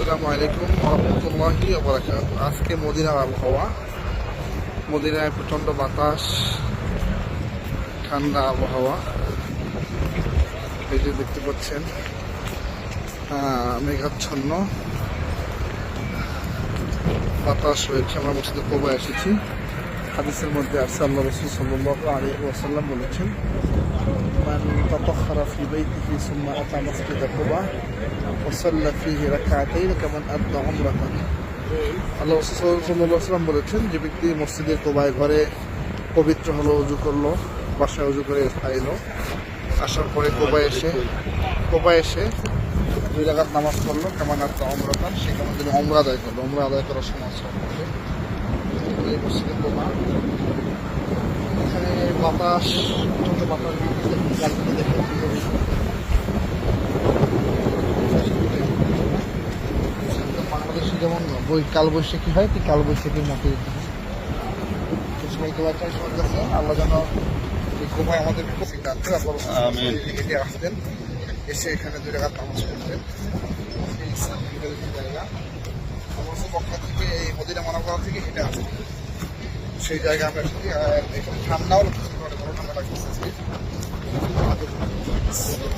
আসসালামু আলাইকুম রহমতুল্লাহি আজকে মদিনার আবহাওয়া মদিনায় প্রচণ্ড বাতাস, ঠান্ডা আবহাওয়া। এই যে দেখতে পাচ্ছেন মেঘাচ্ছন্ন। বাতাস রয়েছে আমরা মসজিদে কোবায় এসেছি। হাদিসের মধ্যে আল্লাহ রসুল সাল্লাহ আলী ওয়াসাল্লাম বলেছেন تطهر في بيته ثم أتى مسجد قباء وصلى فيه ركعتين كمن أدى عمرة আল্লাহ সাল্লাম বলেছেন যে ব্যক্তি মসজিদের কোবায় ঘরে পবিত্র হলো উজু করলো বাসায় উজু করে আইলো আসার পরে কোবায় এসে কোবায় এসে দুই রাকাত নামাজ পড়লো কেমন একটা অমরাতান সে কেমন তিনি অমরা আদায় করলো অমরা আদায় করার সময় সম্পর্কে এই মসজিদের কোবা এখানে বাতাস ছোট বাতাস গাছগুলো দেখে বাংলাদেশে যেমন বই কালবৈশাখী হয় ঠিক কালবৈশাখীর মতোই সবাইকে বাচ্চা সবার কাছে আল্লাহ যেন এই আমাদের। হেঁটে আসতেন এসে এখানে দুই টাকা তামাজ করতেন আমার পক্ষ থেকে এই মদিনা মনে থেকে হেঁটে আসতেন সেই জায়গায় আমরা এখানে ঠান্ডাও ঘরে ঠান্ডা Thanks.